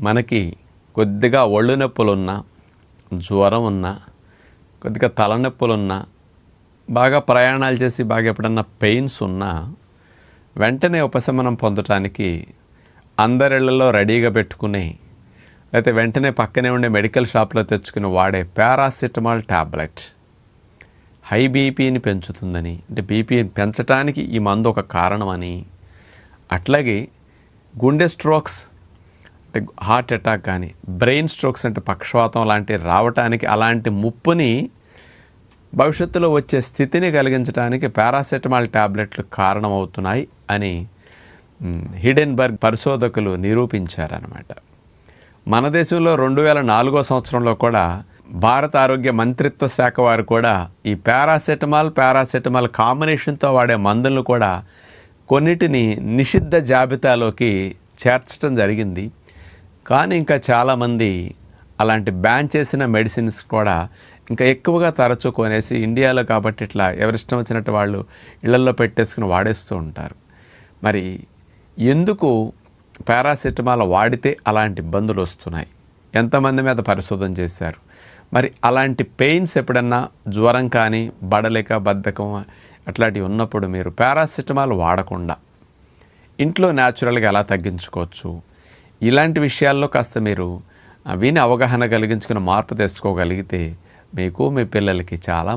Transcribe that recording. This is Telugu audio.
మనకి కొద్దిగా ఒళ్ళు నొప్పులున్నా జ్వరం ఉన్నా కొద్దిగా తలనొప్పులున్నా బాగా ప్రయాణాలు చేసి బాగా ఎప్పుడన్నా పెయిన్స్ ఉన్నా వెంటనే ఉపశమనం పొందటానికి అందరిళ్ళలో రెడీగా పెట్టుకుని లేకపోతే వెంటనే పక్కనే ఉండే మెడికల్ షాప్లో తెచ్చుకుని వాడే పారాసిటమాల్ ట్యాబ్లెట్ హై బీపీని పెంచుతుందని అంటే బీపీని పెంచడానికి ఈ మందు ఒక కారణమని అట్లాగే గుండె స్ట్రోక్స్ అంటే హార్ట్ అటాక్ కానీ బ్రెయిన్ స్ట్రోక్స్ అంటే పక్షవాతం లాంటివి రావటానికి అలాంటి ముప్పుని భవిష్యత్తులో వచ్చే స్థితిని కలిగించడానికి పారాసెటమాల్ ట్యాబ్లెట్లు కారణమవుతున్నాయి అని హిడెన్బర్గ్ పరిశోధకులు నిరూపించారనమాట మన దేశంలో రెండు వేల నాలుగో సంవత్సరంలో కూడా భారత ఆరోగ్య మంత్రిత్వ శాఖ వారు కూడా ఈ పారాసెటమాల్ పారాసెటమాల్ కాంబినేషన్తో వాడే మందులను కూడా కొన్నిటిని నిషిద్ధ జాబితాలోకి చేర్చడం జరిగింది. కానీ ఇంకా చాలామంది అలాంటి బ్యాన్ చేసిన మెడిసిన్స్ కూడా ఇంకా ఎక్కువగా తరచూ కొనేసి ఇండియాలో కాబట్టి ఇట్లా ఎవరిష్టం వచ్చినట్టు వాళ్ళు ఇళ్ళలో పెట్టేసుకుని వాడేస్తూ ఉంటారు. మరి ఎందుకు పారాసెటమాల్ వాడితే అలాంటి ఇబ్బందులు వస్తున్నాయి? ఎంతమంది మీద పరిశోధన చేశారు? మరి అలాంటి పెయిన్స్ ఎప్పుడన్నా జ్వరం కానీ బడలేక బద్ధకం అట్లాంటివి ఉన్నప్పుడు మీరు పారాసెటమాల్ వాడకుండా ఇంట్లో న్యాచురల్గా ఎలా తగ్గించుకోవచ్చు? ఇలాంటి విషయాల్లో కాస్త మీరు విని అవగాహన కలిగించుకుని మార్పు తెచ్చుకోగలిగితే మీకు మీ పిల్లలకి చాలా